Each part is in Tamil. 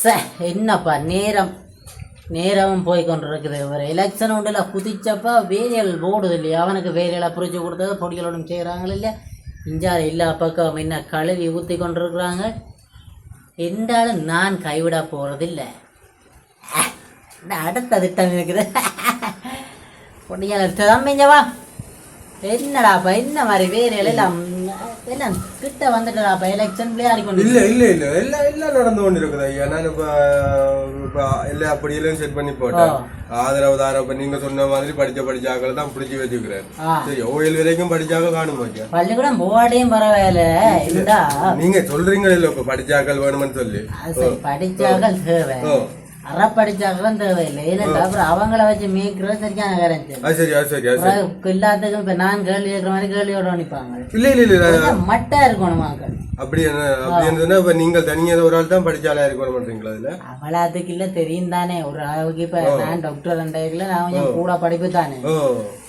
சே என்னப்பா நேரம்? நேரமும் போய் கொண்டிருக்குது. ஒரு எலெக்ஷன் உண்டுல குதிச்சப்பா வேரியல் ஓடுது இல்லையா? அவனுக்கு வேலையெல்லாம் புரிஞ்சு கொடுத்தது பொடிகளோடும் செய்கிறாங்களே இல்லையா? இஞ்சாறு எல்லா பக்கம் என்ன கழுவி ஊற்றி கொண்டிருக்கிறாங்க. என்றாலும் நான் கைவிட போகிறதில்ல அடுத்த திட்டம் இருக்குது. பொடியாளர் தம்பிஞ்சவா என்னடாப்பா என்ன மாதிரி வேலையெல்லாம் எல்லாம் கிட்ட வந்துட்டுடாப்பா எலெக்ஷன் விளையாடி கொண்டு இல்ல இல்ல இல்ல. எல்லாம் எல்லாம் நடந்து கொண்டு இருக்குது ஐயா. நான் இப்ப இப்ப எல்லாம் அப்படியெல்லாம் செட் பண்ணி போட்டேன். ஆதரவு தாரம் இப்ப நீங்க சொன்ன மாதிரி படிச்ச படிச்சாக்களை தான் பிடிச்சி வச்சுக்கிறேன். சரி ஓயில் வரைக்கும் படிச்சாக்கள் காணும் பள்ளிக்கூடம் போவாடையும் பரவாயில்ல. இருந்தா நீங்க சொல்றீங்களே இல்ல இப்ப படிச்சாக்கள் வேணும்னு சொல்லி. படிச்சாக்கள் தேவை. ஓ அற படிச்சாக்களும் தேவையில்லை ஏன்னா அப்புறம் அவங்கள வச்சு மேய்க்கிறது சரியான சரி எல்லாத்துக்கும் இப்ப நான் கேள்வி கேட்கிற மாதிரி கேள்வியோட நிற்பாங்க இல்ல இல்ல இல்ல கொஞ்சம் மட்டா இருக்கணும் மக்கள். அப்படி இப்ப தனியா ஒரு ஆள் தான் படிச்சாலா இருக்கணும் பண்றீங்களா அதுல? அவளாத்துக்கு இல்ல தெரியும் தானே. ஒரு இப்ப நான் டாக்டர் இதுல நான் கொஞ்சம் கூட படிப்பு தானே.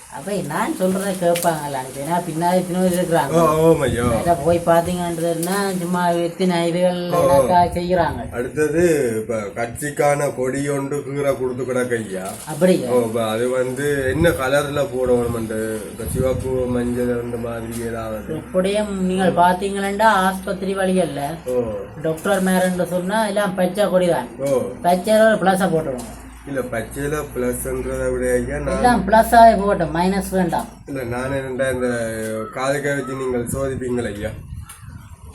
அப்ப நான் சொல்றத கேட்பாங்கல்ல. ஏன்னா பின்னாடி பின்னாடி இருக்கிறாங்க? போய் பாத்தீங்கன்னா சும்மா எத்தனை இதுகள் எல்லாம் செய்யறாங்க அடுத்தது இப்ப கட்சிக்கான கொடி ஒன்று கீரை கொடுத்து கிடக்கு ஐயா இப்ப அது வந்து என்ன கலர்ல போடணும்ட்டு இப்ப சிவப்பு மஞ்சள் அந்த மாதிரி ஏதாவது? எப்படியும் நீங்கள் பாத்தீங்கன்னா ஆஸ்பத்திரி வழிகள்ல டாக்டர் மேரன்னு சொன்னா எல்லாம் பச்சை கொடிதான். ஓ. பச்சை பிளஸா போட்டுருவோம் இல்ல பச்சையில பிளஸ்ன்றதை விட ஐயா நான் பிளஸ்ஸாவே போட்டோம் மைனஸ் வேண்டாம். இல்ல நான் என்னடா இந்த காதுக்க வச்சு நீங்கள் சோதிப்பீங்களா ஐயா.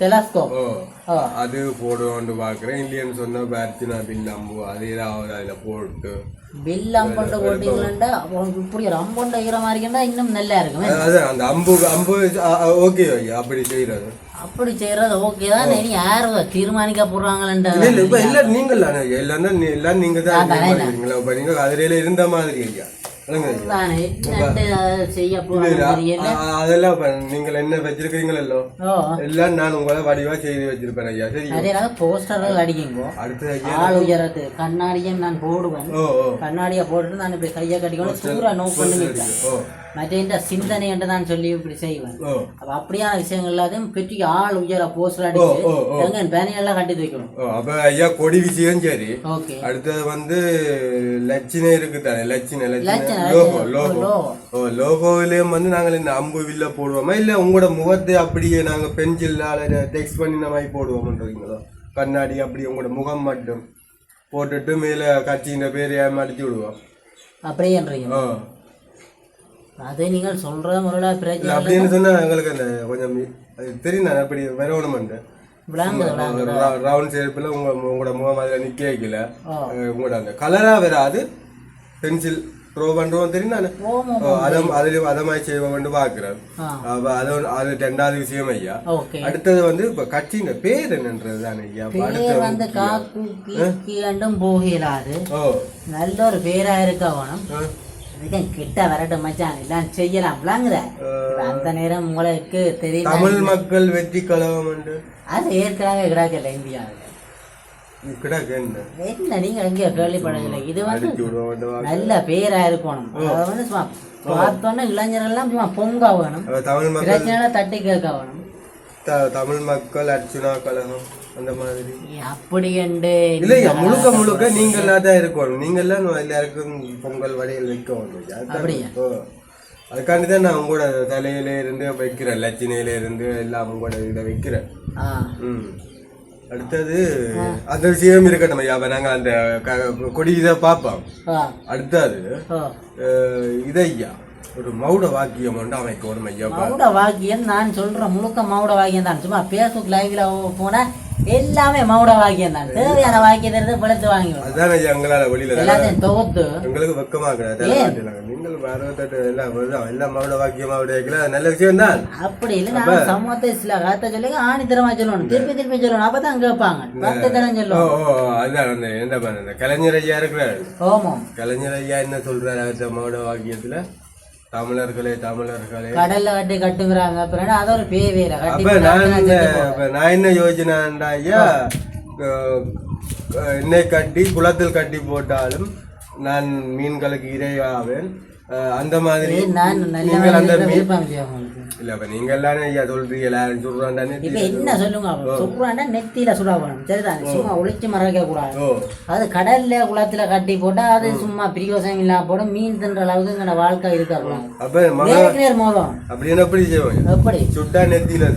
டெலஸ்கோப் ஓ அது போடுவோன்னு பாக்குறேன். இல்லையன்னு சொன்னா பேர்த்தினா பில் அம்பு அது ஏதாவது அதுல போட்டு. பில் அம்பொண்டு போட்டீங்கன்னா இப்படி ஒரு அம்பொண்டு ஈர மாதிரி இருந்தா இன்னும் நல்லா இருக்கும். அது அந்த அம்பு அம்பு ஓகே ஐயா அப்படி செய்யறது அப்படி செய்யறது ஓகே தான். இனி யார் தீர்மானிக்க இல்ல போடுறாங்களேன்ற இல்ல இப்ப எல்லாம் நீங்கள் தானே ஐயா எல்லாம் தான் நீ- எல்லாம் நீங்க தான் நீங்க அதிரையில இருந்த மாதிரி ஐயா. அதை அதெல்லாம் நீங்கள் என்ன வச்சிருக்கீங்களோ எல்லாம் நான் உங்களை வடிவா செய்து வச்சிருப்பேன் ஐயா சரி. நிறைய போஸ்டர்கள் அடிக்குங்கோ. அடுத்தது ஐயா ஆள் உயரத்து கண்ணாடியும் நான் போடுவேன். கண்ணாடியை போட்டுட்டு நான் இப்படி கையை கட்டிக்கொண்டு சூறா மற்ற இந்த சிந்தனை என்று நான் சொல்லி இப்படி செய்வேன். அப்ப அப்படியான விஷயங்கள் எல்லாத்தையும் பெரிய ஆள் உயர போஸ்டர் அடிச்சு. எங்க பேனையெல்லாம் கட்டி வைக்கணும். அப்ப ஐயா கொடி விஷயம் சரி. ஓகே. அடுத்தது வந்து லட்சணை இருக்கு தானே லட்சணை, லோகோ. லோகோ. லோகோ. ஓ லோகோவிலேயும் வந்து நாங்கள் இந்த அம்பு வில்ல போடுவோமா? இல்ல உங்களோட முகத்தை அப்படியே நாங்க பென்சில்லால டெக்ஸ்ட் பண்ணி இந்த மாதிரி போடுவோம்ன்றீங்களோ? கண்ணாடி அப்படி உங்களோட முகம் மட்டும் போட்டுட்டு மேல கட்சியின் பேரை அடிச்சு விடுவோம். அப்படியேன்றீங்க. அது நீங்கள் சொல்ற முறையில பிரச்சனை அப்படின்னு சொன்னா எங்களுக்கு அந்த கொஞ்சம் அது தெரியும் நான் அப்படி விளங்குது ரவுண்ட் ஷேப்பில் உங்க உங்களோட முகம் அதில் நிக்க வைக்கல உங்களோட அந்த கலரா வராது. பென்சில் ஓமோ அதம் அதில் அதை மாதிரி செய்வோம்னு பார்க்குறேன் ஆ அப்ப அது அது ரெண்டாவது விஷயம் ஐயா அடுத்தது வந்து கட்சியின் பேர் என்னன்றது தானே ஐயா பேர் வந்து காக்கு ஓ நல்ல ஒரு பேரா இருக்க வேணும். அதுக்கும் கிட்ட வரட்டும் மச்சான் எல்லாம் செய்யலாம் விளங்குத இப்ப அந்த நேரம் உங்களுக்கு தெரியும் தமிழ் மக்கள் வெற்றி கழகம் அது ஏற்கனவே கிடக்கல இந்தியாவில் என்ன? நீங்க எங்க கேள்விப்படவில்லை இது வந்து நல்ல பேரா இருக்கணும். அதை வந்து சும்மா பார்த்தோன்னே இளைஞர்கள் எல்லாம் சும்மா பொங்க வேணும். தமிழ் மக்கள் பிரச்சனை தட்டி கேட்க வேணும். தமிழ் மக்கள் அர்ச்சுனா கழகம் அந்த மாதிரி. அப்படி என்று இல்லையா முழுக்க முழுக்க நீங்க எல்லாம் தான் இருக்கணும். நீங்க எல்லாம் எல்லாருக்கும் பொங்கல் வடையில் வைக்கணும் அப்படியா? அதுக்காண்டி தான் நான் உங்களோட தலையில இருந்து வைக்கிறேன். லட்சணையில இருந்து எல்லாம் உங்களோட இதை வைக்கிறேன். ஆ. ம். அடுத்தது அந்த விஷயம் இருக்கட்டும் ஐயா நாங்க அந்த கொடி இதை பார்ப்போம். அடுத்தது ஓ அஹ், இதை ஐயா ஒரு மௌட வாக்கியம் ஒன்று அமைக்கணும் ஐயா மௌட வாக்கியம் நான் சொல்ற முழுக்க மௌட வாக்கியம் தான். சும்மா பேஸ்புக் லைவ்ல போனா எல்லாமே மௌட வாக்கியம் தான். தேவையான வாக்கியத்தை எடுத்து பிழைத்து வாங்கிடுவோம் அதுதான் ஐயா எங்களால வெளியில எல்லாத்தையும் தொகுத்து. எங்களுக்கு வெக்கமா கிடையாது நீங்கள் அறுபத்தெட்டு எல்லாம் எல்லாம் மௌட வாக்கியமா அது நல்ல விஷயம் தான். அப்படி இல்லை நான் சமூகத்தை சில கருத்தை சொல்லி ஆணித்தரமா சொல்லணும். திருப்பி திருப்பி சொல்லணும். அப்பதான் கேட்பாங்க. பத்து தரம் ஓ சொல்லுவோம் ஓ அந்த என்ன பண்ண கலைஞர் ஐயா இருக்கிறாரு. ஓமம் கலைஞர் ஐயா என்ன சொல்றாரு அவர்கிட்ட மௌட வாக்கியத்துல? தமிழர்களே தமிழர்களே. கடல்ல கட்டி கட்டுங்கிறாங்க. அப்புறம் அது ஒரு பே வேற நான் என்ன இப்ப நான் என்ன யோசனைண்டா ஐயா என்னை கட்டி குளத்தில் கட்டி போட்டாலும் நான் மீன்களுக்கு இரையாவேன். அந்த மாதிரி நீங்கள் அந்த இல்ல அப்ப நீங்க எல்லாரும் ஐயா சொல்றீங்க எல்லாரும் சொல்றாண்டானே இப்ப என்ன சொல்லுங்க சொல்றாண்டா நெத்தியில சுடா போகணும் சரிதான்? சும்மா ஒளிச்சு மறைக்க கூடாது. அது கடல்ல குளத்துல கட்டி போட்டா அது சும்மா பிரியோசனம் இல்லாம போட மீன் தின்ற அளவுக்கு எங்க வாழ்க்கை இருக்கக்கூடாது அப்ப மக நேருக்கு நேர் மோதும் அப்படின்னு எப்படி செய்வாங்க? எப்படி? சுட்டா நெத்தியில.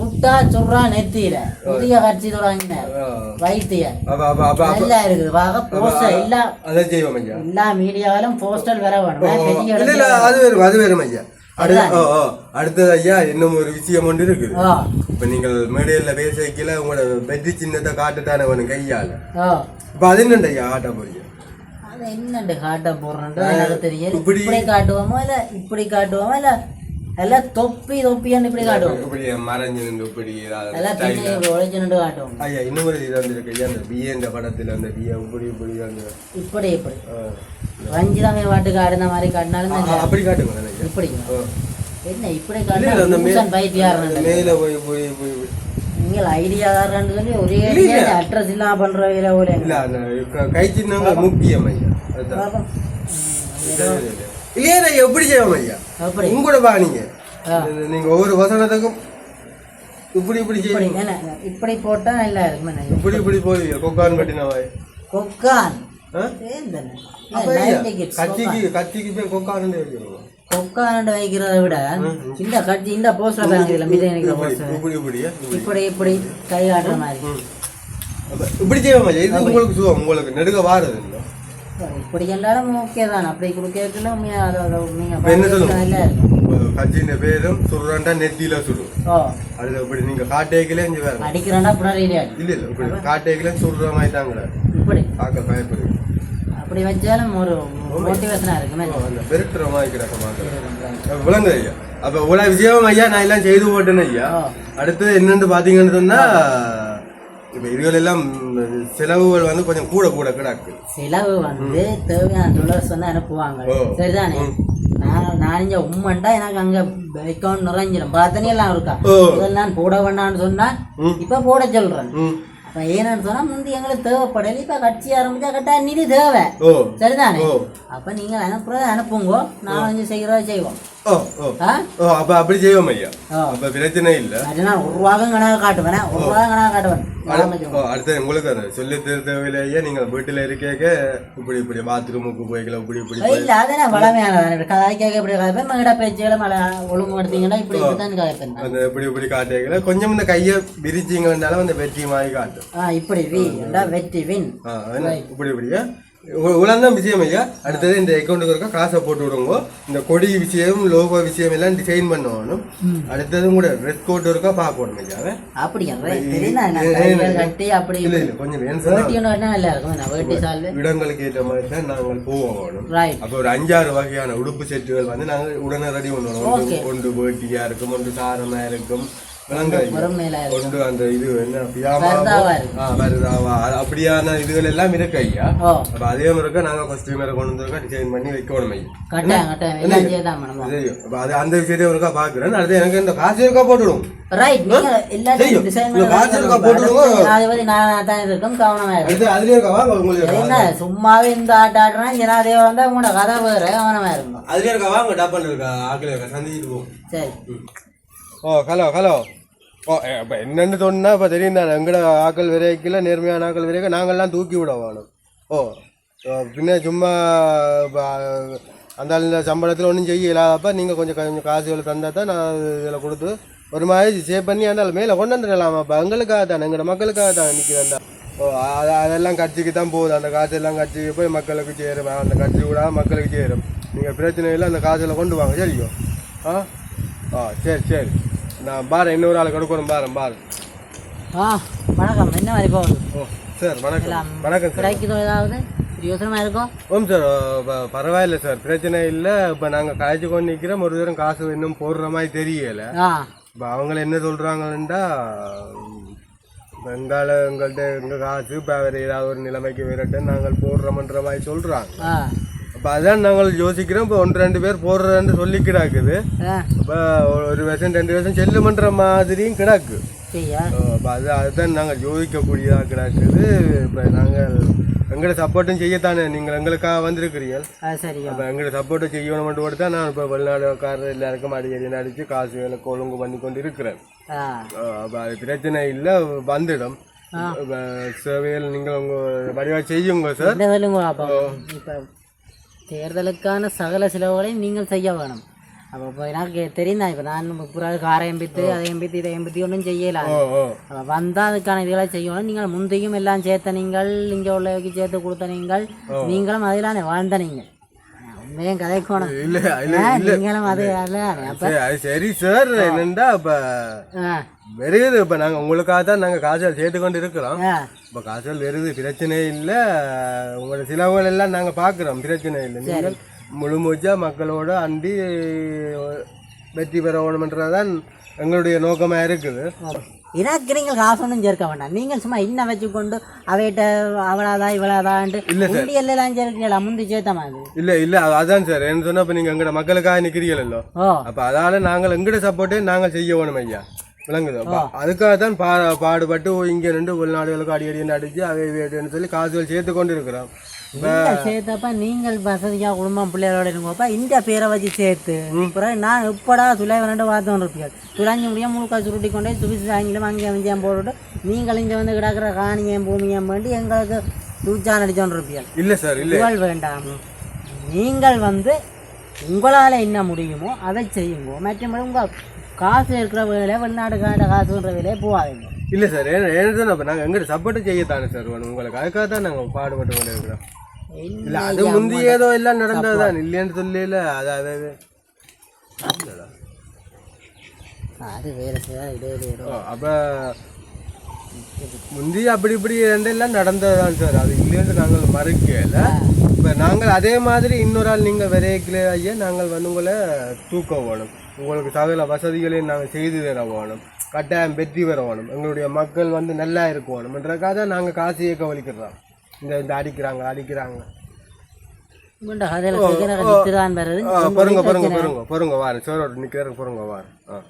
சுட்டா சுடுறா நெத்தியில. புதிய கட்சி தொடங்கினார் ஆ. வைத்திய. நல்லா இருக்குது. வாங்க போஸ்டர் எல்லா எல்லா மீடியாவிலும் போஸ்டர் வர வேணும் அது வேறும் அது வேறும் ஐயா. அடுத்தது ஐயா இன்னும் ஒரு விஷயம் ஒன்று இருக்குது. இப்ப நீங்கள் மேடையில பேச வைக்கல உங்களோட வெற்றி சின்னத்தை காட்டுத்தானே வேணும் கையால. இப்ப அது என்னண்டு ஐயா ஆட்ட போறீங்க என்னண்டு காட்ட போடுறோன்றது எனக்கு இப்படி காட்டுவோமோ இல்ல இப்படி காட்டுவோமோ இல்ல எல்லாம் தொப்பி தொப்பின்னு இப்படி காட்டுவோம் இப்படி மறைஞ்சு நின்று இப்படி நின்று காட்டுவோம் ஐயா இன்னும் ஒரு இது வந்திருக்கு அந்த பிஏ இந்த படத்துல அந்த பிஏ இப்படி இப்படி அந்த இப்படி இப்படி. ரஞ்சிதமே வாட்டுக்கு ஆடுன மாதிரி காட்டினாலும் அப்படி காட்டுங்க இப்படி. என்ன இப்படி காட்டினா மே- பூசன் பைத்தியார் மேல போய் போய் போய். நீங்கள் ஐடியாக்காரன்னு சொல்லி ஒரே. அட்ரஸ் இல்லாம பண்ற வேலை போல இல்ல அந்த க- கை சின்னங்கள் முக்கியம் ஐயா இல்லையா நான் எப்படி செய்வோம் ஐயா? அப்படி. உங்களோட பா நீங்க. நீங்க ஒவ்வொரு வசனத்துக்கும் இப்படி இப்படி என்ன இப்படி போட்டா நல்லா இருக்கும்? இப்படி இப்படி போய் கொக்கான் கொக்கான்? ஐயா, 90 kids கத்திக்கு கத்திக்கு போய் கொக்கான் வைக்கிறோம் கொக்கான் வைக்கிறத விட இந்த கட்சி இந்த போஸ்டர் பாருங்க மித நினைக்கிற இப்படி போஸ்டர் இப்படி இப்படி கை காட்டுற மாதிரி. இப்படி செய்வோம் ஐயா இது உங்களுக்கு சுகம் உங்களுக்கு நெடுக வாரது இல்லை? இப்படி எல்லாரும் ஓகே தான் அப்படி சொல்லுங்க? நல்லா இருக்கும் கட்சியின் பேரும் சுடுறாண்டா நெத்தியில சுடும் அது இப்படி நீங்க காட்டேக்கிலே இங்க வேற. அடிக்கிறாண்டா புடரி இல்ல இல்ல இப்படி காட்டேக்கிலே சுடுற மாதிரி தாங்க இப்படி. பார்க்க பயப்படுது. அப்படி வச்சாலும் ஒரு மோட்டிவேஷனா இருக்குமே அந்த பெருட்டுற மாதிரி கிடக்க விளங்குது ஐயா. அப்ப இவ்வளவு விஷயம் ஐயா நான் எல்லாம் செய்து போட்டேன்னு ஐயா. அடுத்து என்னன்னு பாத்தீங்கன்னு சொன்னா இப்ப இதுகள் எல்லாம் செலவுகள் வந்து கொஞ்சம் கூட கூட கிடக்கு. செலவு வந்து தேவையான டாலர்ஸ் வந்து அனுப்புவாங்க. சரிதானே? நான் நான் இங்க உம்மன்டா எனக்கு அங்க அக்கௌண்ட் நிறைஞ்சிடும் பார்த்தனே எல்லாம் இருக்கா. முதல்ல நான் போட வேண்டாம்னு சொன்னா ம். இப்ப போட சொல்றேன். ம். அப்ப ஏன்னு சொன்னா முந்தி எங்களுக்கு தேவைப்படல. இப்ப கட்சி ஆரம்பிச்சா கட்டா நிதி தேவை. சரிதானே. அப்ப நீங்க அனுப்புறத அனுப்புங்க. நான் வந்து செய்யறத செய்வோம். அப்படி செய்வோம் ஐயா. ஓ. அப்ப பிரச்சனை இல்ல. ஒரு ரூபாவும் கணக்கு காட்டுவேன். ஒரு ரூபாவும் கணக்கு காட்டுவேன். ஆரம்பிச்சிருவோம். ஓ, அடுத்து உங்களுக்கு அந்த சொல்லி தேவையில்லையே நீங்க வீட்டுல இருக்கேக்க இப்படி இப்படி பாத்ரூமுக்கு போய்க்கல இப்படி இப்படி போய் இல்ல அதே வளமையானதான் கதைக்காக இப்படி கதைப்பேன் மகிட பேச்சுகளை மழை இப்படி கதைப்பேன் நான். அந்த இப்படி இப்படி காட்டேக்கல கொஞ்சம் இந்த கையை விரிச்சிங்கன்னாலும் அந்த வெற்றி மாதிரி காட்டும் இப்படி வி வெற்றி வின்? இப்படி இப்படியா இவ்வளவுதான் விஷயம் ஐயா அடுத்தது இந்த அக்கௌண்ட்டுக்கு இருக்க? காசை போட்டு விடுங்க. இந்த கொடி விஷயம் லோகோ விஷயம் எல்லாம் டிசைன் பண்ணணும். அடுத்தது கூட ட்ரெஸ் கோட் இருக்கா? பார்க்கணும் ஐயா அப்படியா? கொஞ்சம் இடங்களுக்கு ஏற்ற மாதிரி தான் நாங்கள் ரைட் அப்போ ஒரு அஞ்சாறு வகையான உடுப்பு செட்டுகள் வந்து நாங்கள் உடனே ரெடி பண்ணுவோம். ஒன்று வேட்டியா இருக்கும் ஒன்று சாரமா இருக்கும். ஒன்று அந்த இது என்ன? அப்படியான இதுகள் எல்லாம் இருக்கு ஐயா. அப்ப அதே இருக்க நாங்க கொண்டு டிசைன் பண்ணி வைக்கணும் ஐயா. தெரியும் அப்ப அது அந்த விஷயத்தையும் இருக்கா பாக்குறேன். அடுத்து எனக்கு இந்த காசு இருக்கா போட்டுடும் ரைட் நீங்க எல்லாத்தையும் செய்யும். டிசைன் இந்த காசு இருக்கா போட்டுடுங்க. நான் தான் இருக்கும் கவனமா அதுலயே உங்களுக்கு என்ன? சும்மாவே இந்த ஆட்ட ஆடுறா ஜனாதிபதி வந்தா உங்களோட கதை வேற. கவனமா இருக்கும் அதுலயே இருக்கா? ஆக்கில இருக்கா? சந்திச்சுட்டு சரி. ஓ ஹலோ ஹலோ இப்போ என்னென்னு சொன்னா இப்போ தெரியும் தானே. எங்கட ஆக்கள் விரைக்கல நேர்மையான ஆக்கள் விரைக்க நாங்கள்லாம் தூக்கி விட வேணும். ஓ பின்ன சும்மா அந்த இந்த சம்பளத்தில் ஒன்றும் செய்ய இல்லாதப்ப நீங்கள் கொஞ்சம் கொஞ்சம் காசுகளை தந்தால் தான் நான் இதில் கொடுத்து ஒரு மாதிரி சேவ் பண்ணி அந்த மேலே கொண்டு வந்துடலாமாப்பா எங்களுக்காக தானே எங்களோட மக்களுக்காக தான் நிற்கிறேன் ஓ அது அதெல்லாம் கட்சிக்கு தான் போகுது அந்த காசு எல்லாம் கட்சிக்கு போய் மக்களுக்கு சேரும். அந்த கட்சி கூட மக்களுக்கு சேரும். நீங்கள் பிரச்சனை இல்லை அந்த காசில் கொண்டு வாங்க சரியோ? ஆ? ஆ சரி சரி. நான் பாரு இன்னொரு ஆள் கொடுக்கணும் பாரு பாரு. ஆ வணக்கம். என்ன மாதிரி போகுது? ஓ சார் வணக்கம். வணக்கம் சார். கிடைக்குதோ ஏதாவது? யோசனமா இருக்கும்? ஓம் சார் பரவாயில்ல சார். பிரச்சனை இல்லை. இப்போ நாங்கள் காய்ச்சி கொண்டு நிற்கிறோம் ஒரு தரம் காசு இன்னும் போடுற மாதிரி தெரியலை. இப்போ அவங்க என்ன சொல்கிறாங்கன்னா எங்கால எங்கள்கிட்ட எங்கள் காசு இப்போ வேறு ஏதாவது ஒரு நிலைமைக்கு விரட்ட நாங்கள் போடுறோம்ன்ற மாதிரி சொல்கிறாங்க ஆ அப்போ அதான் நாங்கள் யோசிக்கிறோம். இப்போ ஒன்று ரெண்டு பேர் போடுறேன்னு சொல்லி கிடாக்குது. ஆ. அப்போ ஒரு வருஷம் ரெண்டு வருஷம் செல்லுமன்ற மாதிரியும் கிடக்கு. அப்போ அது அதுதான் நாங்கள் யோசிக்கக்கூடியதாக கிடக்குது. இப்போ நாங்கள் எங்களை சப்போர்ட்டும் செய்யத்தானே? நீங்கள் எங்களுக்காக வந்திருக்கிறீர்கள். அப்போ எங்களை சப்போர்ட்டை செய்யணும் மட்டும் தான் நான் இப்போ வெளிநாடுக்காரர் எல்லாருக்கும் அடிக்கடி அடித்து காசு எனக்கு ஒழுங்கு பண்ணி கொண்டு இருக்கிறேன் அப்போ அது பிரச்சனை இல்லை வந்துடும். இப்ப சேவையில் நீங்கள் உங்கள் வடிவாக செய்யுங்க சார் என்ன சொல்லுங்க அப்போ இப்போ தேர்தலுக்கான சகல செலவுகளையும் நீங்கள் செய்ய வேணும். அப்போ இப்போ எனக்கு தெரியும் தான் இப்போ நான் புறாது காரை எம்பித்து அதை எம்பித்து இதை எம்பித்து ஒன்றும் செய்யலாம் வந்தால் அதுக்கான இதுகளை செய்யணும். நீங்கள் முந்தையும் எல்லாம் சேர்த்த நீங்கள் இங்கே உள்ளவைக்கு சேர்த்து கொடுத்த நீங்கள் நீங்களும் அதிலான வாழ்ந்த நீங்கள். உண்மையும் கதைக்கணும் இல்லை இல்லை நீங்களும் அது அது சரி சார் என்னண்டா இப்போ வருகுது இப்போ நாங்கள் உங்களுக்காக தான் நாங்கள் காசுகள் சேர்த்து கொண்டு இருக்கிறோம் இப்போ காசுகள் வருது பிரச்சனை இல்லை உங்களோட செலவுகள் எல்லாம் நாங்கள் பார்க்குறோம் பிரச்சனை இல்லை நீங்கள் முழு மூச்சா மக்களோட அண்டி வெற்றி பெற வேணுமன்றதான் எங்களுடைய நோக்கமாக இருக்குது எனக்கு நீங்கள் காசு ஒன்றும் சேர்க்க வேண்டாம். நீங்கள் சும்மா இன்ன வச்சுக்கொண்டு அவைகிட்ட அவளாதா இவளாதான்ட்டு முந்தி எல்லாம் சேர்க்கல முந்தி சேர்த்த மாதிரி இல்லை இல்லை அதான் சார். என்ன சொன்னால் இப்போ நீங்கள் எங்களோட மக்களுக்காக நிற்கிறீங்களோ அப்போ அதால நாங்கள் எங்கட சப்போர்ட்டே நாங்கள் செய்ய வேணும் ஐயா. விளங்குது. அதுக்காக தான் பா பாடுபட்டு இங்கே ரெண்டு வெளிநாடுகளுக்கு அடி அடி அடிச்சு அவை வேட்டுன்னு சொல்லி காசுகள் சேர்த்து கொண்டு இருக்கிறோம் சேர்த்தப்ப நீங்கள் வசதியாக குடும்பம் பிள்ளைகளோட இருங்கப்பா இந்த பேரை வச்சு சேர்த்து பிறகு நான் எப்படா துளைவனட்டு பார்த்து இருப்பீங்க துளைஞ்சு முடியாம முழுக்கா சுருட்டி கொண்டே துபிச்சு வாங்கிலும் அங்கே அங்கேயும் போட்டுட்டு நீங்கள் இங்கே வந்து கிடக்கிற காணியம் பூமியம் வேண்டி எங்களுக்கு தூச்சான் அடிச்சோன்னு இருப்பீங்க இல்லை சார் இல்லை. வேண்டாம். நீங்கள் வந்து உங்களால் என்ன முடியுமோ அதை செய்யுங்க. மற்றபடி உங்கள் காசு இருக்கிற வேலை வெளிநாட்டுக்கான காசுன்ற வேலையை போகாதீங்க இல்லை சார் ஏன்னு இப்போ நாங்கள் எங்கிட்ட சப்போர்ட்டு செய்யத்தானே சார் வேணும். உங்களுக்கு அதுக்காக தான் நாங்கள் பாடுபட்டு கொண்டு இருக்கிறோம். இல்லை அது முந்தி ஏதோ எல்லாம் நடந்ததுதான் இல்லைன்னு சொல்லல அது அது அது. செய்யா இடையில ஓ, அப்ப முந்தி அப்படி இப்படி ரெண்டெல்லாம் நடந்ததுதான் சார். அது இல்லைன்னு நாங்கள் மறுக்கல. இப்போ நாங்கள் அதே மாதிரி இன்னொரு ஆள் நீங்கள் விரைக்கல ஐயா நாங்கள் வந்து உங்களை தூக்க வேணும். உங்களுக்கு சகல வசதிகளையும் நாங்கள் செய்து தர வேணும். கட்டாயம் வெற்றி பெற வேணும். எங்களுடைய மக்கள் வந்து நல்லா இருக்க வேணும்ன்றக்காக தான் நாங்கள் காசு இயக்க வலிக்கிறோம் இந்த இந்த அடிக்கிறாங்க அடிக்கிறாங்க. பொறுங்க பொறுங்க பொறுங்க பொறுங்க வாரு. சோரோடு நிற்கிறாரு பொறுங்க வாரு. ஆ.